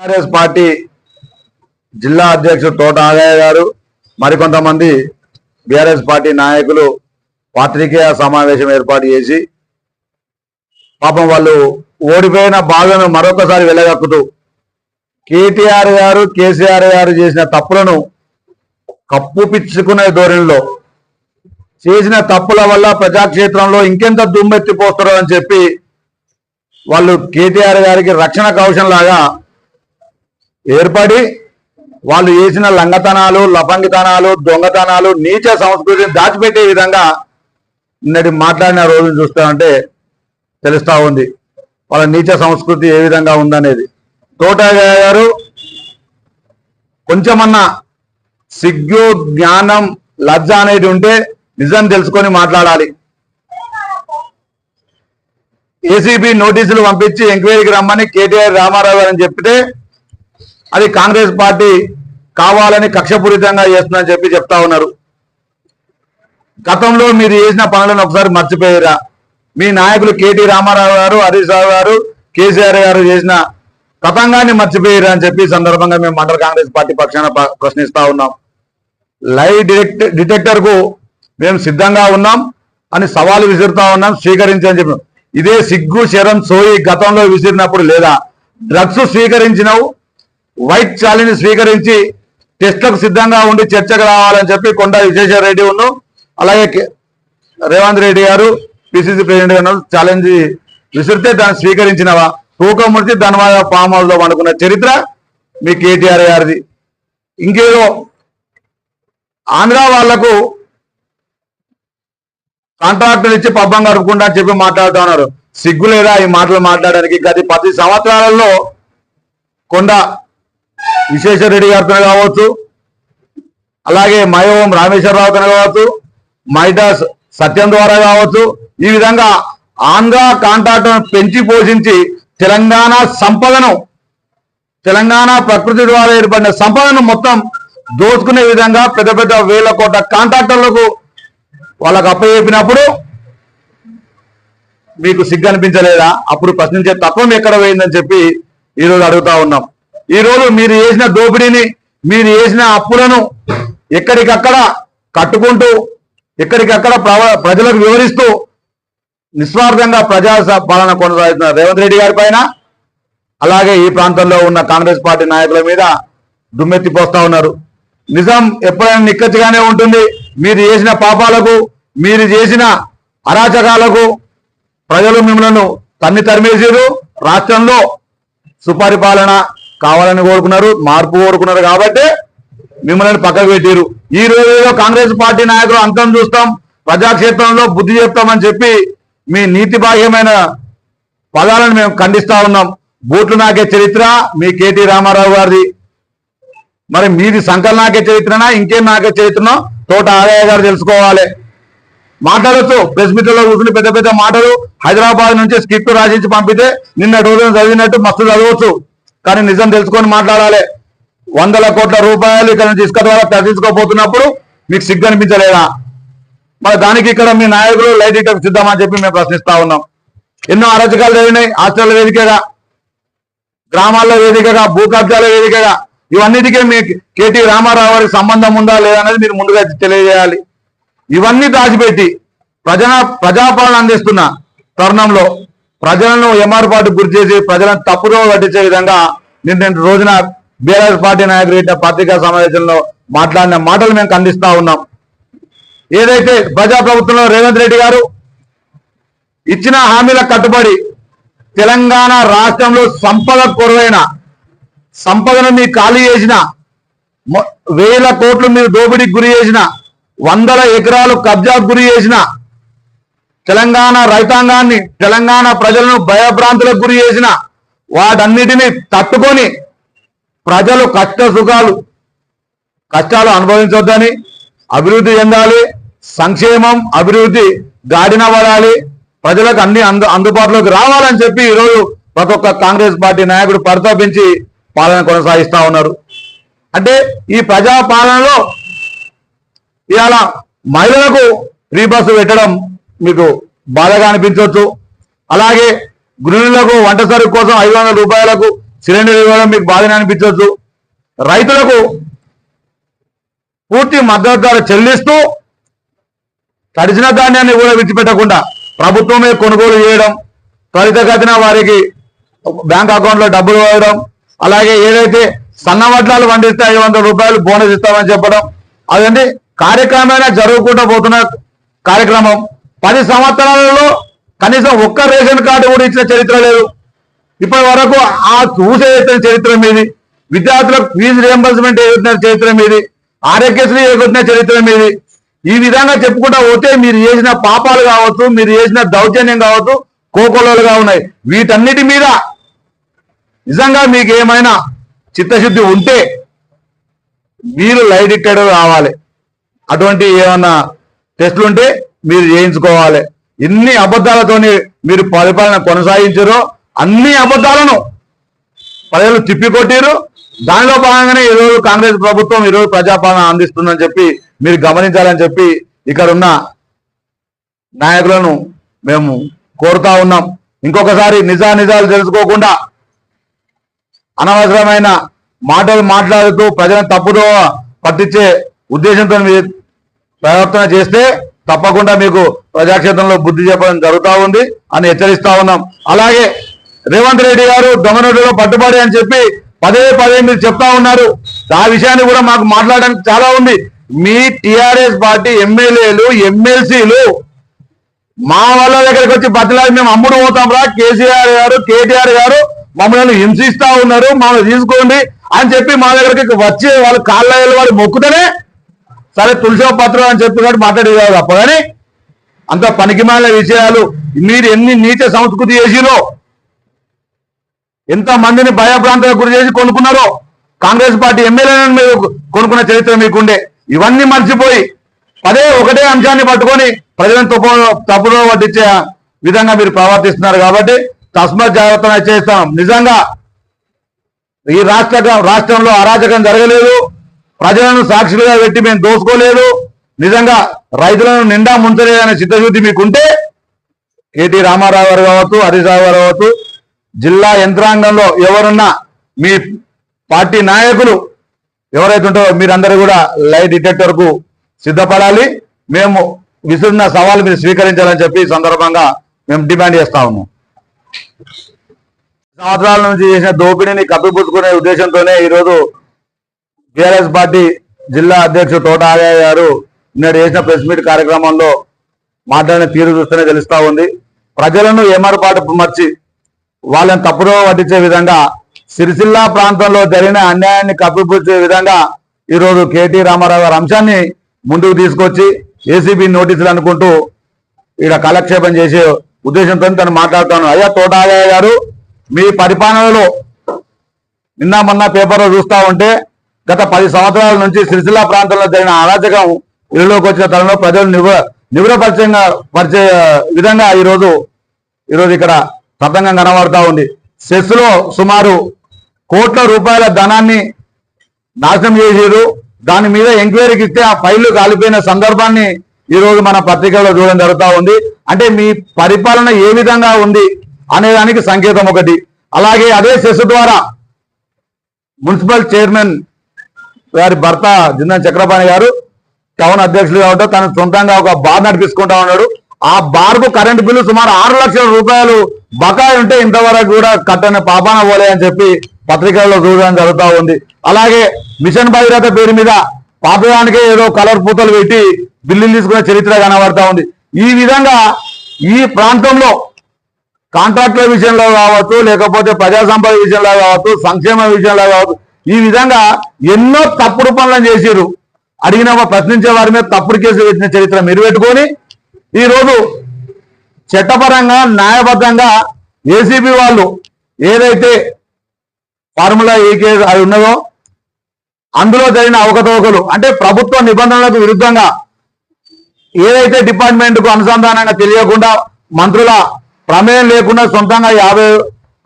TRS party జిల్లా అధ్యక్షుడు తోట ఆదాయ గారు మరికొంతమంది బీఆర్ఎస్ పార్టీ నాయకులు పాత్రికేయ సమావేశం ఏర్పాటు చేసి పాపం వాళ్ళు ఓడిపోయిన బాధను మరొకసారి వెళ్ళగక్కుతూ కేటీఆర్ గారు కేసీఆర్ గారు చేసిన తప్పులను కప్పుపిచ్చుకునే ధోరణిలో చేసిన తప్పుల వల్ల ప్రజాక్షేత్రంలో ఇంకెంత దుమ్మెత్తిపోస్తారో అని చెప్పి వాళ్ళు కేటీఆర్ గారికి రక్షణ కౌశం లాగా ఏర్పడి వాళ్ళు చేసిన లంగతనాలు లపంగితనాలు దొంగతనాలు నీచ సంస్కృతిని దాచిపెట్టే విధంగా నిన్నటి మాట్లాడిన రోజును చూస్తామంటే తెలుస్తా ఉంది. వాళ్ళ నీచ సంస్కృతి ఏ విధంగా ఉందనేది. తోటయ్య గారు కొంచెమన్నా సిగ్గు జ్ఞానం లజ్జ అనేది ఉంటే నిజం తెలుసుకొని మాట్లాడాలి. ఏసీబీ నోటీసులు పంపించి ఎంక్వైరీకి రమ్మని కేటీఆర్ రామారావు గారు అని చెప్తే అది కాంగ్రెస్ పార్టీ కావాలని కక్షపూరితంగా చేస్తుందని చెప్పి చెప్తా ఉన్నారు. గతంలో మీరు చేసిన పనులను ఒకసారి మర్చిపోయారా? మీ నాయకులు కేటీ రామారావు గారు హరీష్ రావు గారు కేసీఆర్ గారు చేసిన తతంగాన్ని మర్చిపోయారు అని చెప్పి సందర్భంగా మేము మండల కాంగ్రెస్ పార్టీ పక్షాన ప్రశ్నిస్తా ఉన్నాం. లైవ్ డిటెక్ట్ డిటెక్టర్కు మేము సిద్ధంగా ఉన్నాం అని సవాలు విసురుతా ఉన్నాం స్వీకరించని చెప్పి. ఇదే సిగ్గు శరం సోయి గతంలో విసిరినప్పుడు లేదా? డ్రగ్స్ స్వీకరించినవు వైట్ చాలిని స్వీకరించి టెస్ట్లకు సిద్ధంగా ఉండి చర్చకు రావాలని చెప్పి కొండ విశ్వేశ్వర రెడ్డి ఉన్ను అలాగే రేవంత్ రెడ్డి గారు పిసిసి ప్రెసిడెంట్ గారు ఛాలెంజ్ విసిరితే దాన్ని స్వీకరించినవా? తూకమూర్తి ధనవాద ఫామ్ హౌస్ పండుకున్న చరిత్ర మీ కేటీఆర్ గారిది. ఇంకేదో ఆంధ్ర వాళ్ళకు కాంట్రాక్టులు ఇచ్చి పబ్బం గడుపుకుంటా అని చెప్పి మాట్లాడుతూ ఉన్నారు. సిగ్గు లేదా ఈ మాటలు మాట్లాడడానికి? గత పది సంవత్సరాలలో కొండ విశ్వేశ్వరరెడ్డి గారితో కావచ్చు అలాగే మయోం రామేశ్వరరావుతో కావచ్చు మైదాస్ సత్యం ద్వారా కావచ్చు. ఈ విధంగా ఆంధ్ర కాంట్రాక్ట్ పెంచి పోషించి తెలంగాణ సంపదను తెలంగాణ ప్రకృతి ద్వారా ఏర్పడిన సంపదను మొత్తం దోచుకునే విధంగా పెద్ద పెద్ద వేల కోట్ల కాంట్రాక్టర్లకు వాళ్ళకు అప్పచెప్పినప్పుడు మీకు సిగ్గు అనిపించలేదా? అప్పుడు ప్రశ్నించే తత్వం ఎక్కడ పోయిందని చెప్పి ఈ రోజు అడుగుతా ఉన్నాం. ఈ రోజు మీరు చేసిన దోపిడీని మీరు చేసిన అప్పులను ఎక్కడికక్కడ కట్టుకుంటూ ఎక్కడికక్కడ ప్రవ- ప్రజలకు వివరిస్తూ నిస్వార్థంగా ప్రజా పాలన కొనసాగుతున్న రేవంత్ రెడ్డి గారి పైన అలాగే ఈ ప్రాంతంలో ఉన్న కాంగ్రెస్ పార్టీ నాయకుల మీద దుమ్మెత్తిపోస్తా ఉన్నారు. నిజం ఎప్పుడైనా నిక్కచ్చిగానే ఉంటుంది. మీరు చేసిన పాపాలకు మీరు చేసిన అరాచకాలకు ప్రజలు మిమ్మల్ని తన్ని తరిమేసారు రాష్ట్రంలో సుపరిపాలన కావాలని కోరుకున్నారు మార్పు కోరుకున్నారు కాబట్టి మిమ్మల్ని పక్కకు పెట్టారు ఈ రోజు కాంగ్రెస్ పార్టీ నాయకులు అంతం చూస్తాం ప్రజాక్షేత్రంలో బుద్ధి చెప్తామని చెప్పి మీ నీతి బాహ్యమైన పదాలను మేము ఖండిస్తా ఉన్నాం. బూట్లు నాకే చరిత్ర మీ కేటీ రామారావు గారిది. మరి మీది సంకల్ నాకే చరిత్రనా ఇంకేం నాకే చరిత్రనో తోట ఆదాయ గారు తెలుసుకోవాలి. మాట్లాడచ్చు ప్రెస్ మీట్లో కూర్చుని పెద్ద పెద్ద మాటలు హైదరాబాద్ నుంచి స్క్రిప్ట్ రాసించి పంపితే నిన్న రోజున చదివినట్టు మస్తు చదవచ్చు. కానీ నిజం తెలుసుకొని మాట్లాడాలి. వందల కోట్ల రూపాయలు ఇక్కడ నుంచి ఇసుక ద్వారా తరలించుకోపోతున్నప్పుడు మీకు సిగ్గు అనిపించలేదా మరి దానికి ఇక్కడ మీ నాయకులు లైట్ ఇటకు సిద్ధమని చెప్పి మేము ప్రశ్నిస్తా ఉన్నాం. ఎన్నో అరచకాలు జరిగినాయి. హాస్టల్ వేదికగా గ్రామాల్లో వేదికగా భూ కబ్జాల వేదికగా. ఇవన్నిటికీ మీ కేటీ రామారావు గారికి సంబంధం ఉందా లేదా అనేది మీరు ముందుగా తెలియజేయాలి. ఇవన్నీ దాచిపెట్టి ప్రజా ప్రజాపాలన అందిస్తున్న తరుణంలో ప్రజలను ఏమారుపాటు గురి చేసి ప్రజలను తప్పుదో పట్టించే విధంగా నిన్న రోజున బీఆర్ఎస్ పార్టీ నాయకులు పత్రికా సమావేశంలో మాట్లాడిన మాటలు మేము ఖండిస్తా ఉన్నాం. ఏదైతే ప్రజా ప్రభుత్వంలో రేవంత్ రెడ్డి గారు ఇచ్చిన హామీల కట్టుబడి తెలంగాణ రాష్ట్రంలో సంపద కొరవైన సంపదను మీరు ఖాళీ చేసిన వేల కోట్లు మీరు దోపిడీకి గురి చేసిన వందల ఎకరాలు కబ్జాకు గురి చేసిన తెలంగాణ రైతాంగాన్ని తెలంగాణ ప్రజలను భయభ్రాంతులకు గురి చేసిన వాటన్నిటిని తట్టుకొని ప్రజలు కష్ట సుఖాలు కష్టాలు అనుభవించొద్దని అభివృద్ధి చెందాలి. సంక్షేమం అభివృద్ధి గాడిన పడాలి. ప్రజలకు అన్ని అందు అందుబాటులోకి రావాలని చెప్పి ఈరోజు ప్రతి ఒక్క కాంగ్రెస్ పార్టీ నాయకుడు పరితపించి పాలన కొనసాగిస్తా ఉన్నారు. అంటే ఈ ప్రజా పాలనలో ఇవాళ మహిళలకు ఫ్రీ బస్సు పెట్టడం మీకు బాధగా అనిపించవచ్చు. అలాగే గృహిణులకు వంట సరుకు కోసం ఐదు వందల రూపాయలకు సిలిండర్ ఇవ్వడం మీకు బాధగా అనిపించవచ్చు. రైతులకు పూర్తి మద్దతు ధర చెల్లిస్తూ తడిచిన ధాన్యాన్ని కూడా విడిచిపెట్టకుండా ప్రభుత్వమే కొనుగోలు చేయడం త్వరితగతిన వారికి బ్యాంక్ అకౌంట్లో డబ్బులు వేయడం అలాగే ఏదైతే సన్న వడ్లాలు పండిస్తే ఐదు వందల రూపాయలు బోనస్ ఇస్తామని చెప్పడం అదండి కార్యక్రమేనా జరుగుకుంటూ పోతున్న కార్యక్రమం. పది సంవత్సరాలలో కనీసం ఒక్క రేషన్ కార్డు కూడా ఇచ్చిన చరిత్ర లేదు. ఇప్పటి వరకు ఆ చూసే చరిత్ర మీది. విద్యార్థులకు ఫీజు రియంబర్స్మెంట్ ఎదుగుతున్న చరిత్ర మీది. ఆరోగ్యశ్రీ ఎదుగుతున్న చరిత్ర మీది. ఈ విధంగా చెప్పుకుంటా పోతే మీరు చేసిన పాపాలు కావచ్చు మీరు చేసిన దౌర్జన్యం కావచ్చు కోకొలలుగా ఉన్నాయి. వీటన్నిటి మీద నిజంగా మీకు ఏమైనా చిత్తశుద్ధి ఉంటే మీరు లైట్ ఇట్టడు కావాలి. అటువంటి ఏమన్నా టెస్టులు ఉంటే మీరు చేయించుకోవాలి. ఎన్ని అబద్ధాలతోని మీరు పరిపాలన కొనసాగించారో అన్ని అబద్ధాలను ప్రజలు తిప్పికొట్టారు దానిలో భాగంగానే ఈరోజు కాంగ్రెస్ ప్రభుత్వం ఈరోజు ప్రజాపాలన అందిస్తుందని చెప్పి మీరు గమనించాలని చెప్పి ఇక్కడ ఉన్న నాయకులను మేము కోరుతా ఉన్నాం. ఇంకొకసారి నిజా నిజాలు తెలుసుకోకుండా అనవసరమైన మాటలు మాట్లాడుతూ ప్రజలను తప్పుదో పట్టించే ఉద్దేశంతో మీరు ప్రవర్తన చేస్తే తప్పకుండా మీకు ప్రజాక్షేత్రంలో బుద్ధి చెప్పడం జరుగుతూ ఉంది అని హెచ్చరిస్తా ఉన్నాం. అలాగే రేవంత్ రెడ్డి గారు దొంగనోటిలో పట్టుబడి అని చెప్పి పదే పదే మీరు చెప్తా ఉన్నారు. ఆ విషయాన్ని కూడా మాకు మాట్లాడడానికి చాలా ఉంది. మీ టిఆర్ఎస్ పార్టీ ఎమ్మెల్యేలు ఎమ్మెల్సీలు మా వాళ్ళ దగ్గరికి వచ్చి బతిలాడి మేము అమ్ముడు పోతాం రా. కేసీఆర్ గారు కేటీఆర్ గారు మమ్మల్ని హింసిస్తా ఉన్నారు. మమ్మల్ని తీసుకోండి అని చెప్పి మా దగ్గరికి వచ్చి వాళ్ళు కాళ్ళ వాళ్ళు మొక్కుతేనే సరే తులసి పత్రం అని చెప్పి కాబట్టి మాట్లాడేది తప్ప. కానీ అంత పనికిమాల విషయాలు మీరు ఎన్ని నీచ సంస్కృతి చేసిరో ఎంత మందిని భయభ్రాంతలకు గురి చేసి కొనుక్కున్నారో కాంగ్రెస్ పార్టీ ఎమ్మెల్యేలను మీరు కొనుక్కున్న చరిత్ర మీకుండే. ఇవన్నీ మర్చిపోయి పదే ఒకటే అంశాన్ని పట్టుకొని ప్రజలను తప్పు తప్పులో పట్టించే విధంగా మీరు ప్రవర్తిస్తున్నారు కాబట్టి తస్మత్ జాగ్రత్త చేస్తాం. నిజంగా ఈ రాష్ట్ర రాష్ట్రంలో అరాచకం జరగలేదు. ప్రజలను సాక్షులుగా పెట్టి మేము దోసుకోలేదు. నిజంగా రైతులను నిండా ముంచలేదనే చిత్తశుద్ధి మీకుంటే కేటీ రామారావు గారు కావచ్చు హరీశ్రావు గారు కావచ్చు జిల్లా యంత్రాంగంలో ఎవరున్నా మీ పార్టీ నాయకులు ఎవరైతే ఉంటారో మీరందరూ కూడా లైవ్ డిటెక్టర్కు సిద్ధపడాలి. మేము విసురున్న సవాలు మీరు స్వీకరించాలని చెప్పి సందర్భంగా మేము డిమాండ్ చేస్తా ఉన్నాం. సంవత్సరాల నుంచి చేసిన దోపిడీని కప్పిపుచ్చుకునే ఉద్దేశంతోనే ఈరోజు టిఆర్ఎస్ పార్టీ జిల్లా అధ్యక్షుడు తోట ఆగయ్య గారు నేడు చేసిన ప్రెస్ మీట్ కార్యక్రమంలో మాట్లాడిన తీరు చూస్తేనే తెలుస్తా ఉంది. ప్రజలను ఏమరపాటు మర్చి వాళ్ళని తప్పుదో పట్టించే విధంగా సిరిసిల్ల ప్రాంతంలో జరిగిన అన్యాయాన్ని కప్పిపుచ్చే విధంగా ఈరోజు కేటీ రామారావు గారి అంశాన్ని ముందుకు తీసుకొచ్చి ఏసీబీ నోటీసులు అనుకుంటూ ఈడ కాలక్షేపం చేసే ఉద్దేశంతో తను మాట్లాడుతాను అయ్యా తోట గారు మీ పరిపాలనలో నిన్న మొన్న పేపర్లో చూస్తా ఉంటే గత పది సంవత్సరాల నుంచి సిరిసిల్ల ప్రాంతంలో జరిగిన అరాచకం ఇళ్ళలోకి వచ్చిన తరంలో ప్రజలు నివ నివరపరిచయంగా పరిచే విధంగా ఈరోజు ఈరోజు ఇక్కడ తతంగం కనబడతా ఉంది. సెస్లో సుమారు కోట్ల రూపాయల ధనాన్ని నాశనం చేసారు దాని మీద ఎంక్వైరీకి ఇస్తే ఆ ఫైళ్ళు కాలిపోయిన సందర్భాన్ని ఈరోజు మన పత్రికల్లో చూడడం జరుగుతూ ఉంది. అంటే మీ పరిపాలన ఏ విధంగా ఉంది అనేదానికి సంకేతం ఒకటి. అలాగే అదే సెస్ ద్వారా మున్సిపల్ చైర్మన్ గారి భర్త జిందన్ చక్రపాణి గారు టౌన్ అధ్యక్షులు కాబట్టి తను సొంతంగా ఒక బార్ నడిపించుకుంటా ఉన్నాడు. ఆ బార్కు కరెంటు కరెంట్ బిల్లు సుమారు ఆరు లక్షల రూపాయలు బకాయి ఉంటే ఇంతవరకు కూడా కట్టని పాపాన పోలే అని చెప్పి పత్రికల్లో చూడడం జరుగుతూ ఉంది. అలాగే మిషన్ భగీరథ పేరు మీద పాతదానికే ఏదో కలర్ పూతలు పెట్టి బిల్లులు తీసుకునే చరిత్ర కనబడతా ఉంది. ఈ విధంగా ఈ ప్రాంతంలో కాంట్రాక్టుల విషయంలో కావచ్చు లేకపోతే ప్రజా సంపద విషయంలో కావచ్చు సంక్షేమ విషయంలో కావచ్చు ఈ విధంగా ఎన్నో తప్పుడు పనులను చేసిరు అడిగిన ప్రశ్నించే వారి మీద తప్పుడు కేసులు పెట్టిన చరిత్ర మీరు పెట్టుకొని ఈ రోజు చట్టపరంగా న్యాయబద్ధంగా ఏసీబీ వాళ్ళు ఏదైతే ఫార్ములా ఏ కేసు అది ఉన్నదో అందులో జరిగిన అవకతవకలు అంటే ప్రభుత్వ నిబంధనలకు విరుద్ధంగా ఏదైతే డిపార్ట్మెంట్కు అనుసంధానంగా తెలియకుండా మంత్రుల ప్రమేయం లేకుండా సొంతంగా యాభై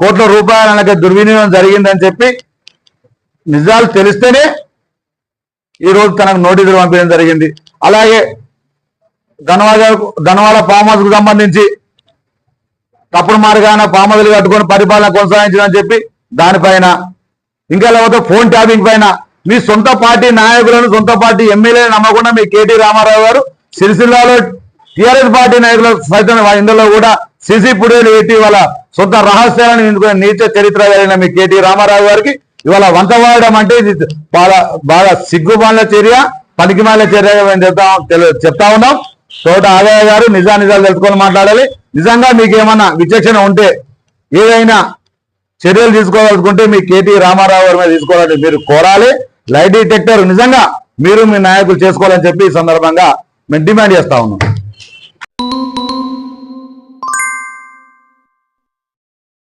కోట్ల రూపాయల దుర్వినియోగం జరిగిందని చెప్పి నిజాలు తెలిస్తేనే ఈరోజు తనకు నోటీసులు పంపించడం జరిగింది. అలాగే ధనవాడ ధనవాడ ఫామ్ హౌస్కు సంబంధించి తప్పుడు మార్గాన పామదులు కట్టుకొని పరిపాలన కొనసాగించడం చెప్పి దానిపైన ఇంకా లేకపోతే ఫోన్ ట్యాపింగ్ పైన మీ సొంత పార్టీ నాయకులను సొంత పార్టీ ఎమ్మెల్యేలు నమ్మకుండా మీ కేటీ రామారావు గారు సిరిసిల్లాలో టిఆర్ఎస్ పార్టీ నాయకులు సైతం ఇందులో కూడా సిసి పుడేలు ఎట్టి వాళ్ళ సొంత రహస్యాలను ఎందుకు నీచ చరిత్ర కలిగిన మీ కేటీ రామారావు గారికి ఇవాళ వంతవాడడం అంటే ఇది బాగా బాగా సిగ్గుమాల చర్య పనికిమాల చర్య మేము చెప్తా చెప్తా ఉన్నాం. తోట ఆదాయ గారు నిజా నిజాలు తెలుసుకొని మాట్లాడాలి. నిజంగా మీకు ఏమన్నా విచక్షణ ఉంటే ఏదైనా చర్యలు తీసుకోవాలనుకుంటే మీ కేటీ రామారావు గారి మీద తీసుకోవాలంటే మీరు కోరాలి. లైట్ డిటెక్టర్ నిజంగా మీరు మీ నాయకులు చేసుకోవాలని చెప్పి ఈ సందర్భంగా మేము డిమాండ్ చేస్తా ఉన్నాం.